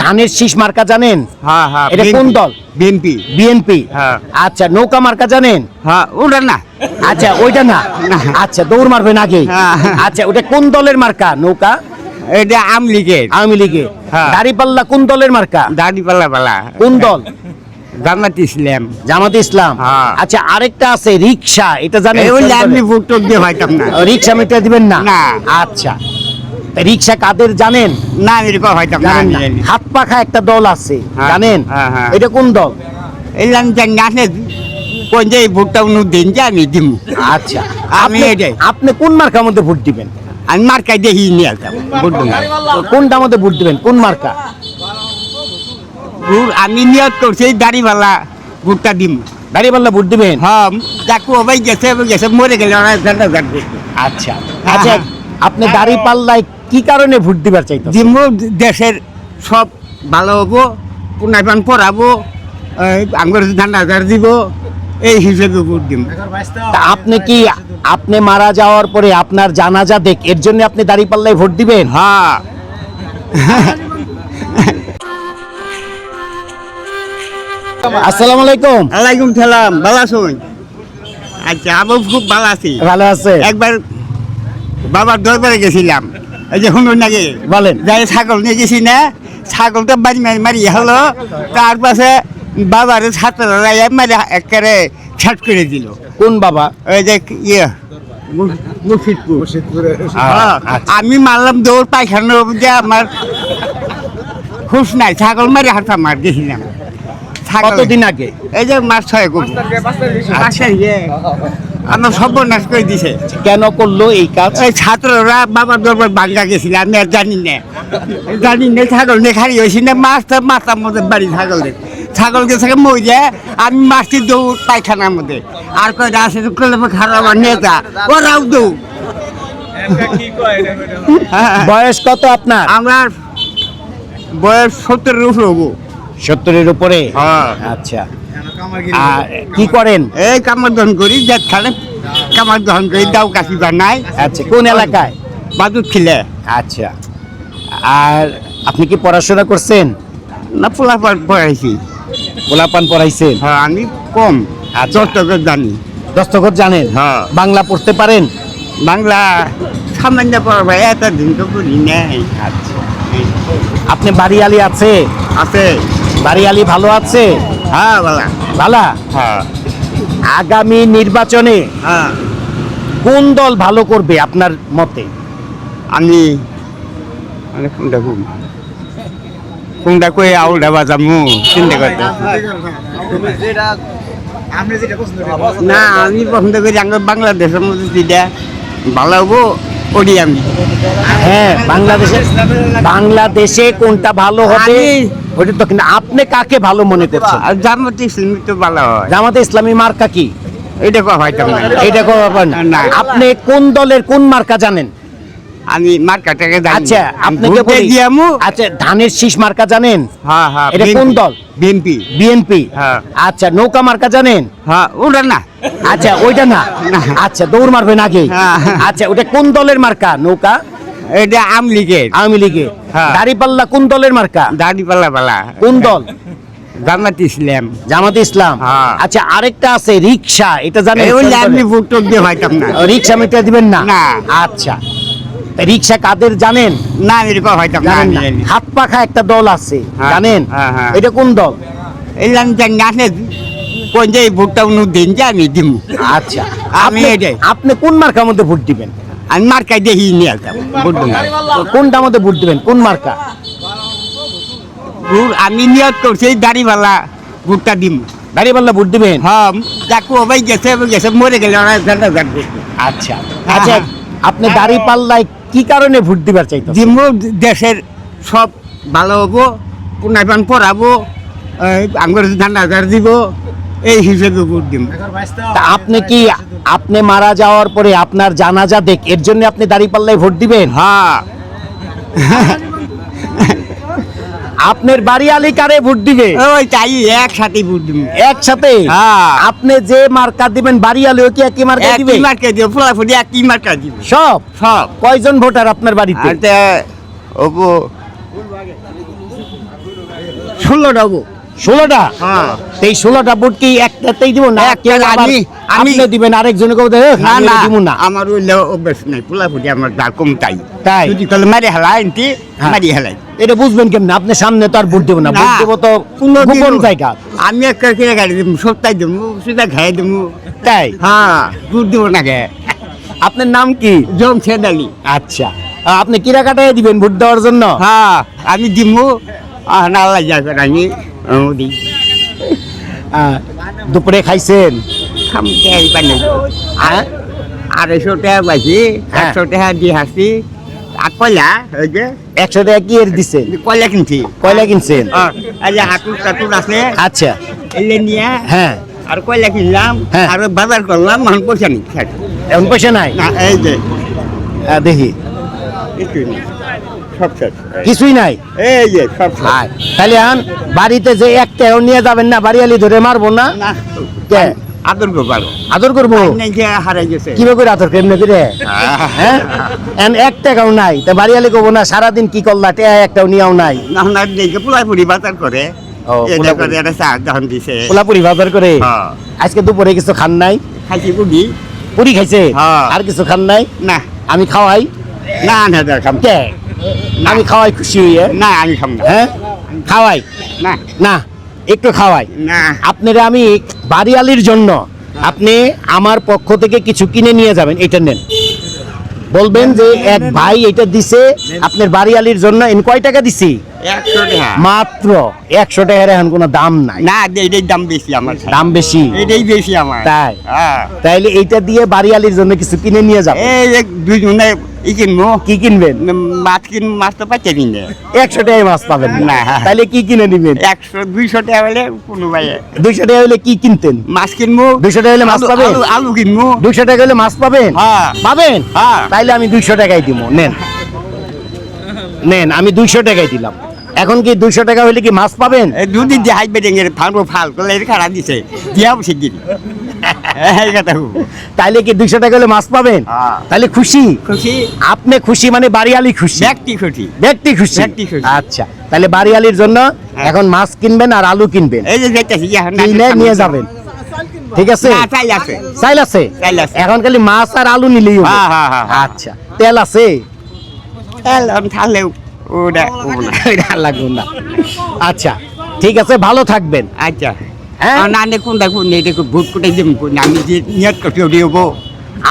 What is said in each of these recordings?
ধানের শীষ মার্কা জানেন? হ্যাঁ হ্যাঁ এটা কোন দল? বিএনপি। বিএনপি। হ্যাঁ। আচ্ছা নৌকা মার্কা জানেন? হ্যাঁ ওটা না। আচ্ছা ওইটা না। আচ্ছা দৌড় মারবেন আগে হ্যাঁ। আচ্ছা ওটা কোন দলের মার্কা? নৌকা? এটা আম লীগের। আওয়ামী লীগে হ্যাঁ। দাড়িপাল্লা কোন দলের মার্কা? দাড়ি পাল্লা কোন দল? জামাত ইসলাম। জামাত ইসলাম। আচ্ছা আরেকটা আছে রিক্সা। এটা জানেন ভোট দিয়ে না। রিক্সা মিটার দিবেন না। আচ্ছা। রিক্সা কাদের জানেন? না এরকম জানি। হাত পাখা একটা দল আছে হ্যাঁ, জানেন? হ্যাঁ, হ্যাঁ। এটা কোন দল? এই আমি জানি কোন যে ভোটটা উনি দিন যে আমি দিব আচ্ছা। আমি এটাই। আপনি কোন মার্কার মধ্যে ভোট দিবেন? আমি মার্কাই দেখি নিয়ে আসতাম ভোট কোনটা মধ্যে ভোট দিবেন? কোন মার্কা? আমি নিয়ত করছি দাড়িওয়ালা ভোটটা দিব দাড়িপাল্লা ভোট দিবেন? হ্যাঁ যাকু ওবাই গেছে গেছে মরে গেলে আচ্ছা। আচ্ছা। আপনি দাড়ি পাল্লায় কি কারণে ভোট দিবার চাইতেন দিব দেশের সব ভালো হব পুনাইপান পড়াবো আঙ্গুর হাজার দিব এই হিসেবে ভোট দিব। আপনি কি আপনি মারা যাওয়ার পরে আপনার জানাজা দেখ এর জন্য আপনি দাড়ি পাল্লায় ভোট দিবেন? হ্যাঁ। আসসালামু আলাইকুম। আলাইকুম সালাম ভালো আছেন? আচ্ছা আমি খুব ভালো আছি। ভালো আছে। একবার বাবার দরবারে গেছিলাম। এই যে শুনুন নাকি? বলেন। যাই ছাগল নিয়ে গেছি না ছাগলটা বাড়ি মারি মারি হলো তার পাশে বাবার ছাত্ররা মারি একেবারে ছাট করে দিল। কোন বাবা? ওই যে ইয়ে মুর্শিদপুর। হ্যাঁ, আচ্ছা। আমি মারলাম দৌড় পায়খানা যে আমার হুশ নাই ছাগল মারি হাত মার গেছিলাম ছাগল কতদিন আগে? এই যে মাছ ছয় আচ্ছা। ইয়ে আমার সর্বনাশ করে দিছে। কেন করল এই কাজ? এই ছাত্ররা বাবার দরবার বাঙ্গা গেছিল আমি আর জানি না। জানি না ছাগল নিয়ে খালি হয়েছি না মাছটা মাথার মধ্যে বাড়ি ছাগল ছাগল গেছে মই যায় আমি মাছটি দৌড় পায়খানার মধ্যে। আর কয়টা আছে খারাপ নেতা। ওরাও দৌড়। হ্যাঁ, বয়স কত আপনার? আমরা বয়স সত্তরের উপরে হব। সত্তরের উপরে? হ্যাঁ। আচ্ছা। আর কি করেন? এই কামার দহন করি খালে কামার দহন করি দাও কাশি বানাই। আচ্ছা কোন এলাকায়? বাদুর খিলে। আচ্ছা। আর আপনি কি পড়াশোনা করছেন? না পোলা পড়াইছি। পোলাপান পড়াইছেন? হ্যাঁ আমি কম। আচ্ছা। চট্টগ্রাম জানি। দস্তখত জানেন? হ্যাঁ। বাংলা পড়তে পারেন? বাংলা সামান্য পড়াবো এত দিন তো করি নাই। আচ্ছা। আপনি বাড়িয়ালি আছে? আছে। বাড়িয়ালি ভালো আছে? হ্যাঁ ভালা। হ্যাঁ। আগামী নির্বাচনে হ্যাঁ। কোন দল ভালো করবে আপনার মতে? আমি মানে কোনটা কোন কোনটা কই চিন্তা করতে না আমি পছন্দ করি আমার বাংলাদেশের মধ্যে যেটা ভালো হব ওটি আমি। হ্যাঁ বাংলাদেশে বাংলাদেশে কোনটা ভালো হবে? ওটা তো কিন্তু আপনি কাকে ভালো মনে করছেন? আর জামাতে ইসলামী তো ভালো হয়। জামাতে ইসলামী মার্কা কি? এটা কো হয়তো না। না। আপনি কোন দলের কোন মার্কা জানেন? আমি মার্কাটাকে আচ্ছা আপনাকে বলি আচ্ছা ধানের শীষ মার্কা জানেন? হ্যাঁ হ্যাঁ এটা কোন দল? বিএনপি। বিএনপি। হ্যাঁ। আচ্ছা নৌকা মার্কা জানেন? হ্যাঁ ওটা না। আচ্ছা ওইটা না। আচ্ছা দৌড় মারবেন আগে। হ্যাঁ। আচ্ছা ওটা কোন দলের মার্কা নৌকা? এটা আম লীগের। আওয়ামী লীগে হ্যাঁ। দাড়িপাল্লা কোন দলের মার্কা? দাড়ি পাল্লা কোন দল? জামাত ইসলাম। জামাত ইসলাম। আচ্ছা আরেকটা আছে রিক্সা এটা জানেন? ভোট দিয়ে না। রিক্সা মিটার দিবেন না। আচ্ছা। রিক্সা কাদের জানেন? না আমি এরকম জানেন না। হাত পাখা একটা দল আছে হ্যাঁ, জানেন? হ্যাঁ, হ্যাঁ। এটা কোন দল? এই আমি জানি কোন যে ভোটটা উনি দিন যে আমি দিব আচ্ছা। আমি আপনি- এটাই। আপনি কোন মার্কার মধ্যে ভোট দিবেন? আমি মার্কাই দেখি নিয়ে আসতাম ভোট দিব। কোনটা মধ্যে ভোট দিবেন? কোন মার্কা? আমি নিয়ত করছি দাড়িওয়ালা ভোটটা দিব দাড়িপাল্লা ভোট দিবেন? হ্যাঁ যাকু ওবাই গেছে গেছে মরে গেলে ওরা আচ্ছা। আচ্ছা হ্যাঁ। আপনি দাড়ি পাল্লায় কি কারণে ভোট দিবার চাইতো দিব দেশের সব ভালো হব পুনাইপান পড়াবো আঙ্গুর ধান আগার দিব এই হিসেবে ভোট দিব তা আপনি কি আপনি মারা যাওয়ার পরে আপনার জানাজা দেখ এর জন্য আপনি দাঁড়িয়ে পাল্লায় ভোট দিবেন? হ্যাঁ। আপনার বাড়ি আলি কারে ভোট দিবে? ওই তাই একসাথে ভোট দিবে। একসাথে? হ্যাঁ। আপনি যে মার্কা দিবেন বাড়ি আলীও কি একই মার্কা দিবে? একই মার্কা দিব ফলাফল একই মার্কা দিবে। সব? সব। কয়জন ভোটার আপনার বাড়িতে? ওপো ষোলোটা ষোলোটা? হ্যাঁ। এই ষোলোটা বুট কি একটাতেই দিব না? আমি- দিবেন না না দিব না। আমার ওই অভ্যাস নাই পোলাপুটি আমার দা কম তাই। তাই? যদি কলে মারি হেলাই হ্যাঁ। মারি হেলাই। এটা বুঝবেন কেমন? আপনি সামনে তো আর ভোট দেবো না। ভোট দেবো তো গোপন জায়গা। আমি একটা কিনে গাড়ি দিব সপ্তাহে দিব সেটা খাই দিব। তাই? হ্যাঁ দিব না গে। আপনার নাম কি? জম ছেদালি আচ্ছা। আপনি কিরা কাটাই দিবেন ভোট দেওয়ার জন্য? হ্যাঁ আমি দিব আহ নাল্লা যাবে আমি। ও দুপুরে খাইছেন? আড়াইশো টাকা পাইছি হ্যাঁ। একশো টাকা দিয়ে হাসি আর কয়লা? ওই যে? একশো টাকা কি এর দিচ্ছেন কয়লা কিনছি। কয়লা কিনছেন? হাতুর টাতুর আছে। আচ্ছা। এলে নিয়ে হ্যাঁ। আর কয়লা কিনলাম হ্যাঁ। আর বাজার করলাম এখন পয়সা নেই। এখন পয়সা নাই? এই যে। দেখি। কিছুই নেই সব শেষ। কিছুই নাই। এই যে সব শেষ। তাহলে এখন বাড়িতে যে একটাও নিয়ে যাবেন না বাড়িয়ালি ধরে মারবো না? না। কে? আদর আদর করব? নাই যে হারাই গেছে। কীভাবে করে আদর কেমনে করে? হ্যাঁ। এক টাকাও নাই। তা বাড়িয়ালি করব না সারাদিন কি করলা টেয়া একটাও নিয়েও নাই। না না দেখে পোলাই পুরি বাজার করে পোলাপুরি। বাজার হ্যাঁ। আজকে দুপুরে কিছু খান নাই? খাইছি পুরি। খাইছে? হ্যাঁ। আর কিছু খান নাই? না। আমি খাওয়াই? না না খাম। কে? আমি খাওয়াই খুশি হইয়ে? না আমি খাম না। হ্যাঁ? খাওয়াই? না। না একটু খাওয়াই। না। আপনারা আমি বাড়িয়ালির জন্য আপনি আমার পক্ষ থেকে কিছু কিনে নিয়ে যাবেন এটা নেন। বলবেন যে এক ভাই এটা দিছে আপনার বাড়িয়ালির জন্য এন কয় টাকা দিছি? একশো টাকা। মাত্র একশো টাকার এখন কোনো দাম নাই। না এটাই দাম বেশি আমার দাম বেশি। এটাই বেশি আমার। তাই? হ্যাঁ। তাইলে এইটা দিয়ে বাড়িয়ালির জন্য কিছু কিনে নিয়ে এই দুজনে ই কিনবো? কি কিনবেন? মাছ কিন মাছ তো পাচ্ছে কিনে একশো টাকায় মাছ পাবেন। না না। তাইলে কি কিনে নিবেন? একশো দুইশো টাকা হলে কোনো ভাই দুইশো টাকা হলে কি কিনতেন? মাছ কিনবো। দুইশো টাকা হলে মাছ পাবেন? আলু- আলু কিনবো। দুইশো টাকা হলে মাছ পাবেন? হ্যাঁ। পাবেন? হ্যাঁ। তাইলে আমি দুইশো টাকায় দিব নেন। নেন আমি দুইশো টাকায় দিলাম। এখন কি দুইশো টাকা হলে কি মাছ পাবেন? দুদিন দিয়ে হাইবে ডেঙ্গে ফালবো ফাল করলে খারাপ দিছে। দিয়া বসে গিরি। এই কথা খুব তাইলে কি দুইশো টাকা হলে মাছ পাবেন? হ্যাঁ। তাইলে খুশি? খুশি। আপনি খুশি মানে বাড়িয়ালি খুশি? ব্যক্তি খুশি। ব্যক্তি খুশি? ব্যক্তি খুশি। আচ্ছা তাহলে বাড়িয়ালির জন্য এখন মাছ কিনবেন আর আলু কিনবেন। এই যে কিনে নিয়ে যাবেন। ঠিক আছে? চাইল আছে। এখন খালি মাছ আর আলু নিলেই হবে। হ্যাঁ, হ্যাঁ, হ্যাঁ, হ্যাঁ। আচ্ছা তেল আছে? এলাম তাহলে ওটা। না আচ্ছা ঠিক আছে ভালো থাকবেন। আচ্ছা। হ্যাঁ? না নে কোনটা কোন এটা ভোট কোটাই দেব? আমি যে নিয়ত করতে দিব।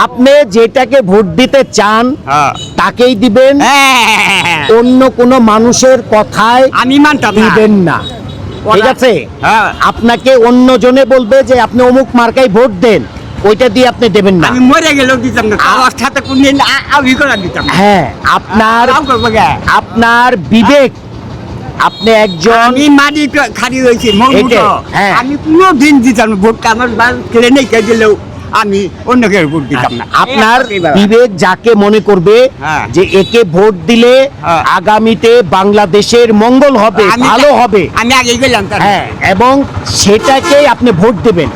আপনি যেটাকে ভোট দিতে চান হ্যাঁ। তাকেই দিবেন। হ্যাঁ। অন্য কোনো মানুষের কথায় আমি মানতাম দিবেন না। ঠিক আছে? হ্যাঁ। আপনাকে অন্য জনে বলবে যে আপনি অমুক মার্কায় ভোট দেন। ওইটা দিয়ে আপনি দেবেন না আমি মরে গেলেও দিতাম না আমার সাথে কোন দিন আমি করা দিতাম হ্যাঁ আপনার। আপনার বিবেক আপনি একজন আমি মাটি খালি হয়েছি হ্যাঁ। আমি কোনো দিন দিতাম ভোটটা আমার নেই কে দিলেও আমি অন্য কেউ ভোট দিতাম না আপনার বিবেক যাকে মনে করবে হ্যাঁ। যে একে ভোট দিলে হ্যাঁ। আগামীতে বাংলাদেশের মঙ্গল হবে ভালো হবে আমি আগে গেলাম তার হ্যাঁ এবং সেটাকেই আপনি ভোট দেবেন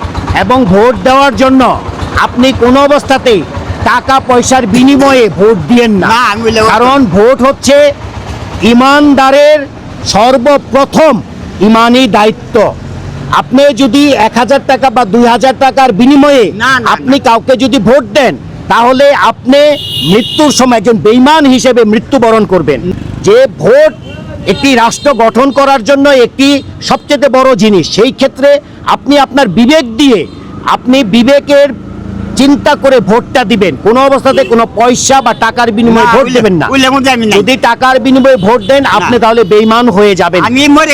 এবং ভোট দেওয়ার জন্য আপনি কোনো অবস্থাতেই টাকা পয়সার বিনিময়ে ভোট দিয়েন না। কারণ ভোট হচ্ছে ইমানদারের সর্বপ্রথম ইমানি দায়িত্ব। আপনি যদি এক হাজার টাকা বা দুই হাজার টাকার বিনিময়ে আপনি কাউকে যদি ভোট দেন তাহলে আপনি মৃত্যুর সময় একজন বেইমান হিসেবে মৃত্যুবরণ করবেন। যে ভোট একটি রাষ্ট্র গঠন করার জন্য একটি সবচেয়ে বড় জিনিস। সেই ক্ষেত্রে আপনি আপনার বিবেক দিয়ে আপনি বিবেকের চিন্তা করে ভোটটা দিবেন। কোনো অবস্থাতে কোনো পয়সা বা টাকার বিনিময়ে ভোট দেবেন না। যদি টাকার বিনিময়ে ভোট দেন আপনি তাহলে বেইমান হয়ে যাবেন।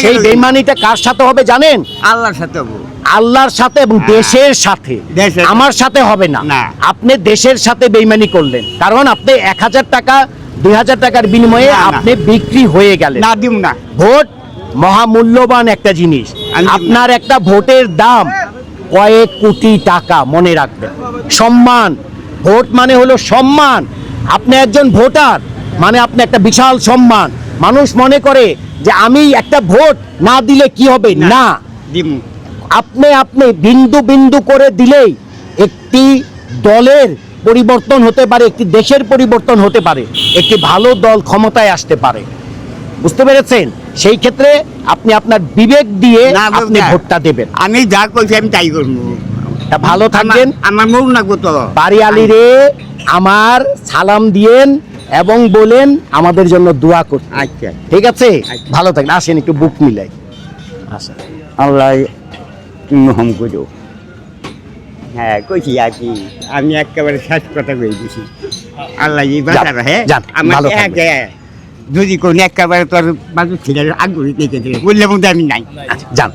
সেই বেইমানিটা কার সাথে হবে জানেন? আল্লাহর সাথে হব। আল্লাহর সাথে এবং দেশের সাথে। আমার সাথে হবে না। না। আপনি দেশের সাথে বেইমানি করলেন। কারণ আপনি এক হাজার টাকা দুই হাজার টাকার বিনিময়ে। আপনি বিক্রি হয়ে গেলেন। না দিব না। ভোট মহামূল্যবান একটা জিনিস। আপনার একটা ভোটের দাম কয়েক কোটি টাকা মনে রাখবেন। সম্মান। ভোট মানে হলো সম্মান। আপনি একজন ভোটার মানে আপনি একটা বিশাল সম্মান। মানুষ মনে করে যে আমি একটা ভোট না দিলে কি হবে? না আপনি আপনি বিন্দু বিন্দু করে দিলেই একটি দলের পরিবর্তন হতে পারে একটি দেশের পরিবর্তন হতে পারে একটি ভালো দল ক্ষমতায় আসতে পারে। বুঝতে পেরেছেন? সেই ক্ষেত্রে আপনি আপনার বিবেক দিয়ে আপনি ভোটটা দেবেন। আমি যা করছি আমি তাই করব। তা ভালো থাকবেন। আমার- মন লাগবো তো। বাড়ি আলীরে আমার সালাম দিয়েন এবং বলেন আমাদের জন্য দোয়া করতে। আচ্ছা। ঠিক আছে? আচ্ছা। ভালো থাকবেন। আসেন একটু বুক মিলাই। আসেন আল্লাহ তুমি নহম করো হ্যাঁ কইছি আর কি আমি একেবারে শেষ কথা কই দিছি। আল্লাহ ই বাঁচার হ্যাঁ আমার এক যদি কোন একেবারে তোর বাজু ছিল আগ্রহী দেখে দিলে বললে আমি নাই। আচ্ছা, যান